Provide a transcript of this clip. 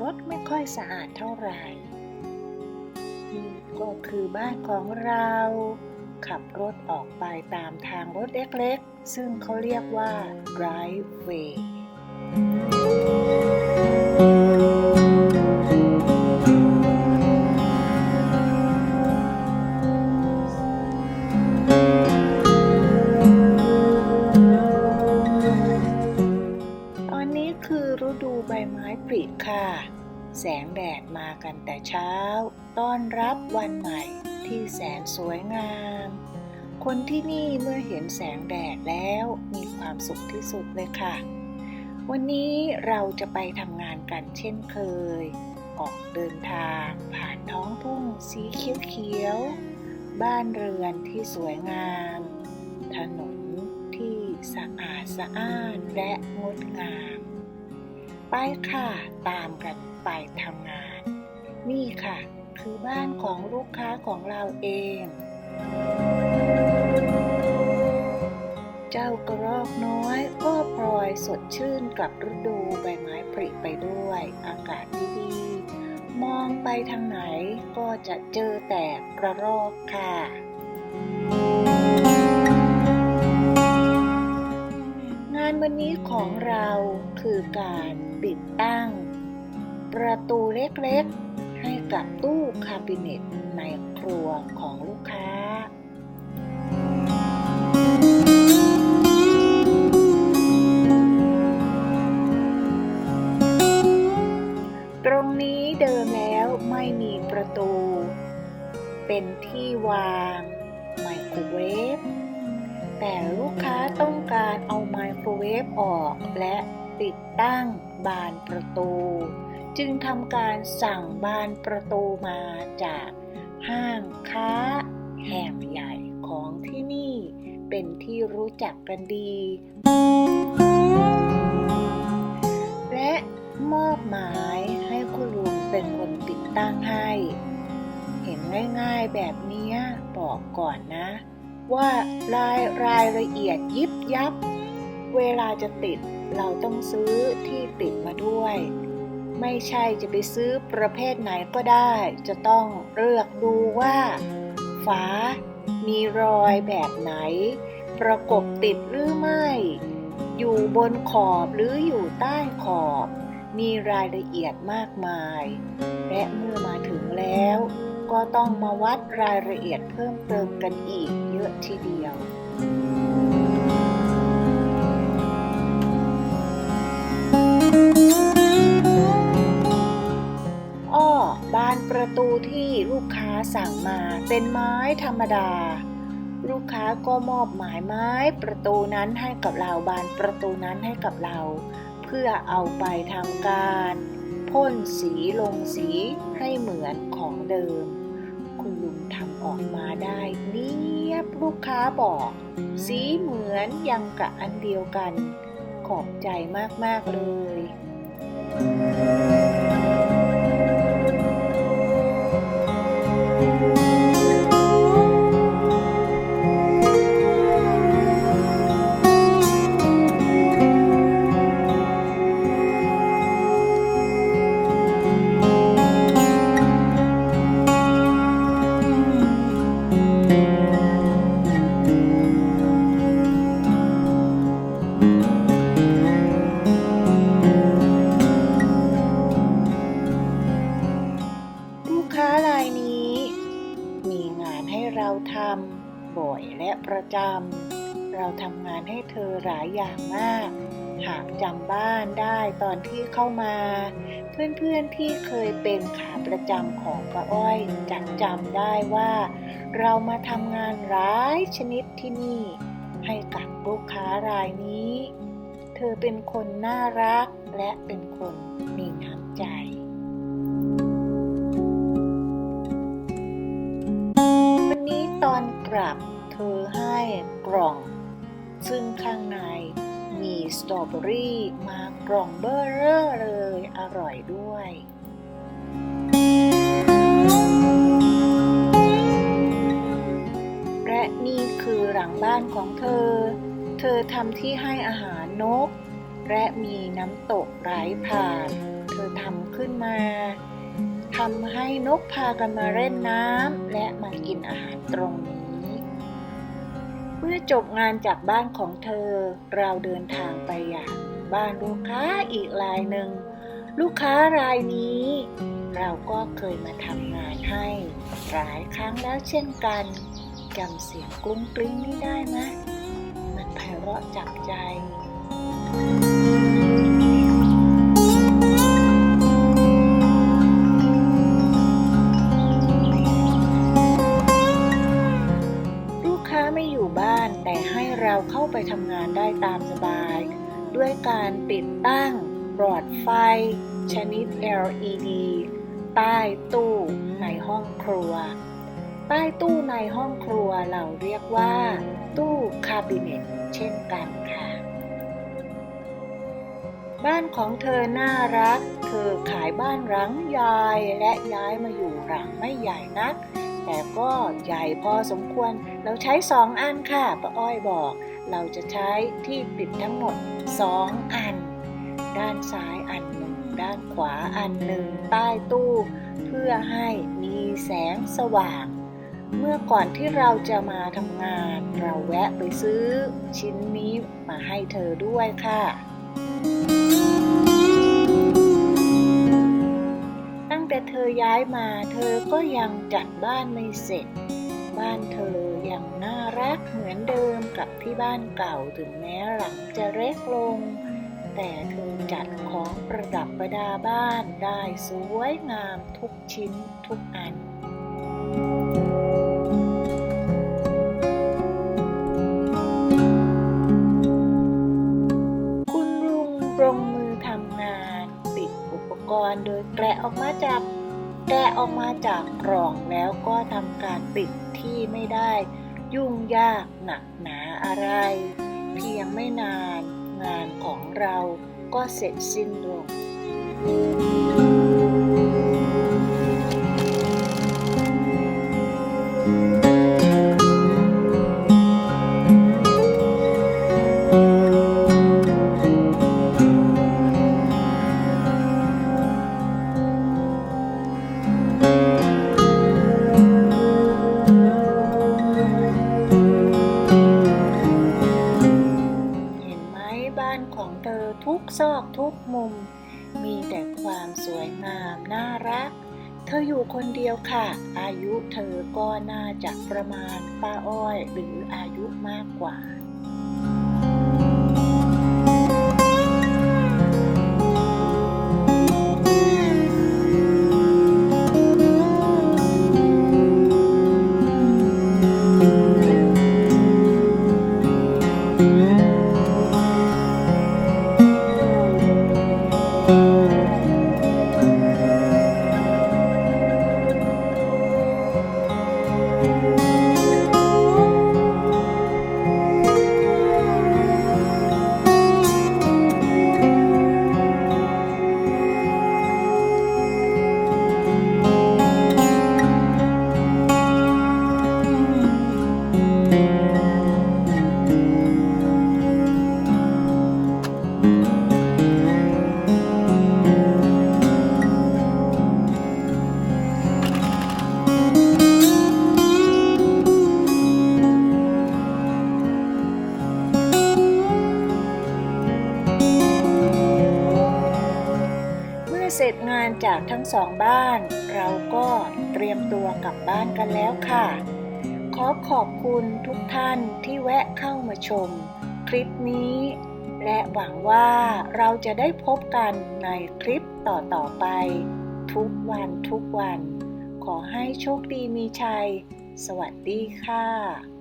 รถไม่ค่อยสะอาดเท่าไหร่นี่ก็คือบ้านของเรา ขับรถออกไปตามทางรถเล็กๆ ซึ่งเขาเรียกว่า driveway แสงแดดมากันแต่เช้า ต้อนรับวันใหม่ที่แสนสวยงาม คนที่นี่เมื่อเห็นแสงแดดแล้วมีความสุขที่สุดเลยค่ะ วันนี้เราจะไปทำงานกันเช่นเคย ออกเดินทางผ่านท้องทุ่งสีเขียวๆ บ้านเรือนที่สวยงาม ถนนที่สะอาดสะอ้านและงดงาม ไปค่ะ ตามกันไปทำงาน นี่ค่ะ คือบ้านของลูกค้าของเราเอง เจ้ากระรอกน้อยก็พลอยสดชื่นกับฤดูใบไม้ผลิไปด้วย อากาศดีๆ มองไปทางไหนก็จะเจอแต่กระรอกค่ะงานวันนี้ของเราคือการ ติดตั้ง ประตูเล็กๆ ให้กับตู้คาบิเนตในครัวของลูกค้า ตรงนี้เดิมแล้วไม่มีประตู เป็นที่วางไมโครเวฟแต่ลูกค้าต้องการเอาไมโครเวฟออกและ ติดตั้งบานประตู จึงทำการสั่งบานประตูมาจากห้างค้า แห่งใหญ่ของที่นี่ เป็นที่รู้จักกันดี และมอบหมายให้คุณลุงเป็นคนติดตั้งให้ เห็นง่ายๆแบบนี้บอกก่อนนะ ว่ารายรายละเอียดยิบยับ เวลาจะติดเราต้องซื้อที่ติดมาด้วย ไม่ใช่จะไปซื้อประเภทไหนก็ได้ จะต้องเลือกดูว่า ฝา มีรอยแบบไหน ประกบติดหรือไม่ อยู่บนขอบหรืออยู่ใต้ขอบ มีรายละเอียดมากมาย และเมื่อมาถึงแล้ว ก็ต้องมาวัดรายละเอียดเพิ่มเติมกันอีกเยอะทีเดียวอ้ บานประตูที่ลูกค้าสั่งมาเป็นไม้ธรรมดา ลูกค้าก็มอบหมายไม้ประตูนั้นให้กับเราบานประตูนั้นให้กับเรา เพื่อเอาไปทำการพ่นสีลงสีให้เหมือนของเดิม คุณลุงทำออกมาได้เนียบลูกค้าบอก สีเหมือนยังกะอันเดียวกัน ขอบใจมาก ๆ เลย เราทำบ่อยและประจำ เราทำงานให้เธอหลายอย่างมาก หากจำบ้านได้ตอนที่เข้ามา เพื่อนๆที่เคยเป็นขาประจำของป้าอ้อยจะจำได้ว่า เรามาทำงานหลายชนิดที่นี่ ให้กับลูกค้ารายนี้ เธอเป็นคนน่ารักและเป็นคนมีน้ำ ตอนกลับเธอให้กล่อง ซึ่งข้างในมีสตรอเบอรี่มากล่องเบอร์เรอเลย อร่อยด้วยและนี่คือหลังบ้านของเธอ เธอทำที่ให้อาหารนก และมีน้ำตกไหลผ่าน เธอทำขึ้นมา ทำให้นกพากันมาเล่นน้ำและมากินอาหารตรงนี้ เมื่อจบงานจากบ้านของเธอ เราเดินทางไปอย่างบ้านลูกค้าอีกรายหนึ่ง ลูกค้ารายนี้ เราก็เคยมาทำงานให้หลายครั้งแล้วเช่นกันจำเสียงกุ้งกริ้งนี้ได้ไหมมันไพเราะจับใจ เราเข้าไปทำงานได้ตามสบาย ด้วยการติดตั้งหลอดไฟ ชนิด LED ใต้ตู้ในห้องครัว ใต้ตู้ในห้องครัวเราเรียกว่า ตู้คาบิเนตเช่นกันค่ะ บ้านของเธอน่ารัก เธอขายบ้านหลังใหญ่และย้ายมาอยู่หลังไม่ใหญ่นัก แต่ก็ใหญ่พอสมควร เราใช้สองอันค่ะป้าอ้อยบอก เราจะใช้ที่ปิดทั้งหมดสองอัน ด้านซ้ายอันหนึ่ง ด้านขวาอันหนึ่ง ใต้ตู้ เพื่อให้มีแสงสว่าง เมื่อก่อนที่เราจะมาทำงาน เราแวะไปซื้อชิ้นนี้มาให้เธอด้วยค่ะตั้ง มาเธอก็ยังจัดบ้านไม่เสร็จ บ้านเธอยังน่ารักเหมือนเดิมกับที่บ้านเก่าถึงแม้หลังจะเล็กลง แต่เธอจัดของประดับประดาบ้านได้สวยงามทุกชิ้นทุกอันคุณลุงลงมือทำงานปิดอุปกรณ์โดยแกะออกมาจาก ออกมาจากกล่องแล้วก็ทำการปิดที่ไม่ได้ ยุ่งยากหนักหนาอะไร เพียงไม่นานงานของเราก็เสร็จสิ้นลง ของเธอทุกซอกทุกมุม มีแต่ความสวยงามน่ารัก เธออยู่คนเดียวค่ะ อายุเธอก็น่าจะประมาณป้าอ้อย หรืออายุมากกว่า เสร็จงานจากทั้งสองบ้าน เราก็เตรียมตัวกลับบ้านกันแล้วค่ะ ขอขอบคุณทุกท่านที่แวะเข้ามาชม คลิปนี้ และหวังว่าเราจะได้พบกันในคลิปต่อๆไป ทุกวันทุกวัน ขอให้โชคดีมีชัย สวัสดีค่ะ